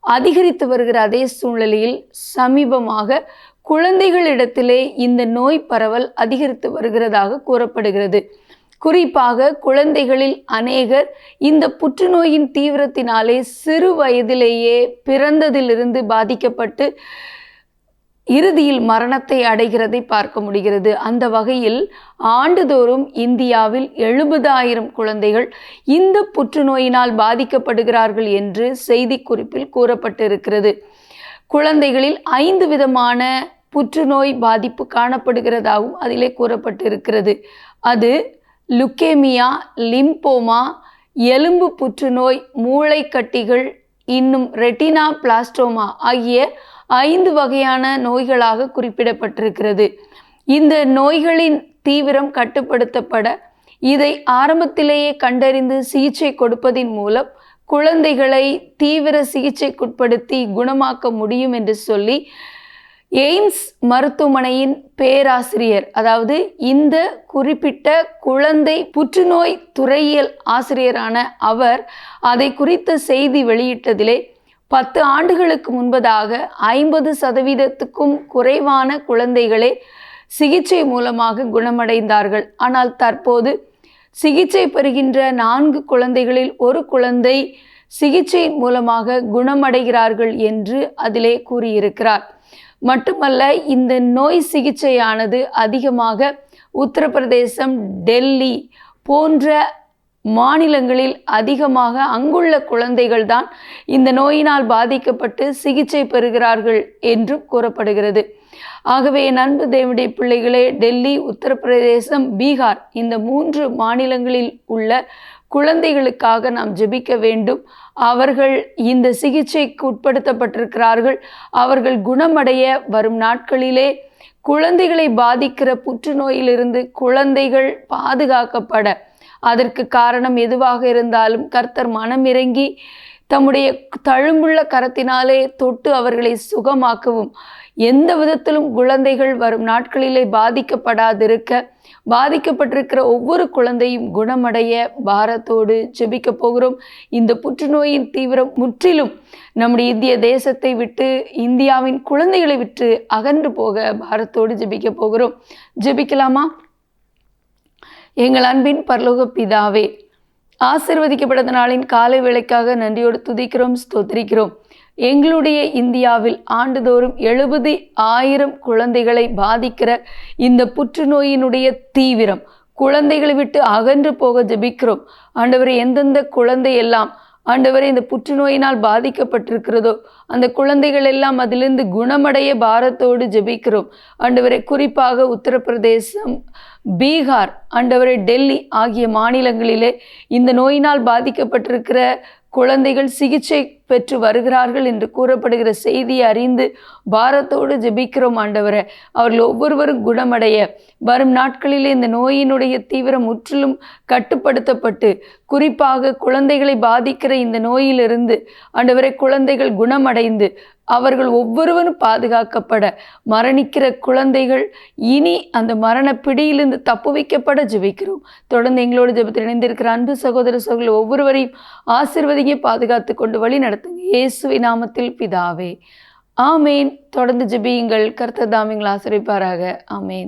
அதிகரித்து வருகிற அதே சூழ்நிலையில் சமீபமாக குழந்தைகளிடத்திலே இந்த நோய் பரவல் அதிகரித்து வருகிறதாக கூறப்படுகிறது. குறிப்பாக குழந்தைகளில் அநேகர் இந்த புற்றுநோயின் தீவிரத்தினாலே சிறு வயதிலேயே பிறந்ததிலிருந்து பாதிக்கப்பட்டு இறுதியில் மரணத்தை அடைகிறதை பார்க்க முடிகிறது. அந்த வகையில் ஆண்டுதோறும் இந்தியாவில் எழுபதாயிரம் குழந்தைகள் இந்த புற்றுநோயினால் பாதிக்கப்படுகிறார்கள் என்று செய்திக்குறிப்பில் கூறப்பட்டிருக்கிறது. குழந்தைகளில் ஐந்து விதமான புற்றுநோய் பாதிப்பு காணப்படுகிறதாகவும் அதிலே கூறப்பட்டிருக்கிறது. அது லுக்கேமியா லிம்போமா எலும்பு புற்றுநோய் மூளைக்கட்டிகள் இன்னும் ரெட்டினா பிளாஸ்டோமா ஆகிய ஐந்து வகையான நோய்களாக குறிப்பிடப்பட்டிருக்கிறது. இந்த நோய்களின் தீவிரம் கட்டுப்படுத்தப்பட இதை ஆரம்பத்திலேயே கண்டறிந்து சிகிச்சை கொடுப்பதின் மூலம் குழந்தைகளை தீவிர சிகிச்சைக்குட்படுத்தி குணமாக்க முடியும் என்று சொல்லி எய்ம்ஸ் மருத்துவமனையின் பேராசிரியர் அதாவது இந்த குறிப்பிட்ட குழந்தை புற்றுநோய் துறையியல் ஆசிரியரான அவர் அதை குறித்த செய்தி வெளியிட்டதிலே பத்து ஆண்டுகளுக்கு முன்பதாக ஐம்பது சதவீதத்துக்கும் குறைவான குழந்தைகளே சிகிச்சை மூலமாக குணமடைந்தார்கள். ஆனால் தற்போது சிகிச்சை பெறுகின்ற நான்கு குழந்தைகளில் ஒரு குழந்தை சிகிச்சை மூலமாக குணமடைகிறார்கள் என்று அதிலே கூறியிருக்கிறார். மட்டுமல்ல இந்த நோய் சிகிச்சையானது அதிகமாக உத்தரப்பிரதேசம் டெல்லி போன்ற மாநிலங்களில் அதிகமாக அங்குள்ள குழந்தைகள் தான் இந்த நோயினால் பாதிக்கப்பட்டு சிகிச்சை பெறுகிறார்கள் என்றும் கூறப்படுகிறது. ஆகவே என் அன்பு தேவனுடைய பிள்ளைகளே டெல்லி உத்தரப்பிரதேசம் பீகார் இந்த மூன்று மாநிலங்களில் உள்ள குழந்தைகளுக்காக நாம் ஜெபிக்க வேண்டும். அவர்கள் இந்த சிகிச்சைக்கு உட்படுத்தப்பட்டிருக்கிறார்கள். அவர்கள் குணமடைய வரும் நாட்களிலே குழந்தைகளை பாதிக்கிற புற்றுநோயிலிருந்து குழந்தைகள் பாதுகாக்கப்பட அதற்கு காரணம் எதுவாக இருந்தாலும் கர்த்தர் மனம் இறங்கி தம்முடைய தழும்புள்ள கரத்தினாலே தொட்டு அவர்களை சுகமாக்கவும். எந்த விதத்திலும் குழந்தைகள் வரும் நாட்களிலே பாதிக்கப்படாதிருக்க பாதிக்கப்பட்டிருக்கிற ஒவ்வொரு குழந்தையும் குணமடைய பாரத்தோடு ஜெபிக்க போகிறோம். இந்த புற்றுநோயின் தீவிரம் முற்றிலும் நம்முடைய இந்திய தேசத்தை விட்டு இந்தியாவின் குழந்தைகளை விட்டு அகன்று போக பாரத்தோடு ஜெபிக்க போகிறோம். ஜெபிக்கலாமா? எங்கள் அன்பின் பரலோக பிதாவே ஆசிர்வதிக்கப்பட்ட நாளின் காலை வேளைக்காக நன்றியோடு துதிக்கிறோம் ஸ்தோத்திரிக்கிறோம். எங்களுடைய இந்தியாவில் ஆண்டுதோறும் எழுபது ஆயிரம் குழந்தைகளை பாதிக்கிற இந்த புற்றுநோயினுடைய தீவிரம் குழந்தைகளை விட்டு அகன்று போக ஜெபிக்கிறோம். ஆண்டவரை எந்தெந்த குழந்தை எல்லாம் ஆண்டவரை இந்த புற்றுநோயினால் பாதிக்கப்பட்டிருக்கிறதோ அந்த குழந்தைகள் எல்லாம் அதிலிருந்து குணமடைய பாரத்தோடு ஜெபிக்கிறோம். ஆண்டவரை குறிப்பாக உத்தரப்பிரதேசம் பீகார் அண்டவரை டெல்லி ஆகிய மாநிலங்களிலே இந்த நோயினால் பாதிக்கப்பட்டிருக்கிற குழந்தைகள் சிகிச்சை பெற்று வருகிறார்கள் என்று கூறப்படுகிற செய்தியை அறிந்து பாரத்தோடு ஜெபிக்கிறோம் ஆண்டவரை. அவர்கள் ஒவ்வொருவரும் குணமடைய. வரும் நாட்களிலே இந்த நோயினுடைய தீவிரம் முற்றிலும் கட்டுப்படுத்தப்பட்டு குறிப்பாக குழந்தைகளை பாதிக்கிற இந்த நோயிலிருந்து ஆண்டவரை குழந்தைகள் குணமடைந்து அவர்கள் ஒவ்வொருவரும் பாதுகாக்கப்பட மரணிக்கிற குழந்தைகள் இனி அந்த மரண பிடியிலிருந்து தப்பு வைக்கப்பட ஜெபிக்கிறோம். தொடர்ந்து எங்களோட ஜெபத்தில் இணைந்திருக்கிற அன்பு சகோதர சகோதரி ஒவ்வொருவரையும் ஆசிர்வதிங்க பாதுகாத்து கொண்டு வழி நடத்துங்க. இயேசுவி நாமத்தில் பிதாவே. ஆமேன். தொடர்ந்து ஜெபியுங்கள். கர்த்தர் தாமிங்கள் ஆசிரிப்பாராக ஆமேன்.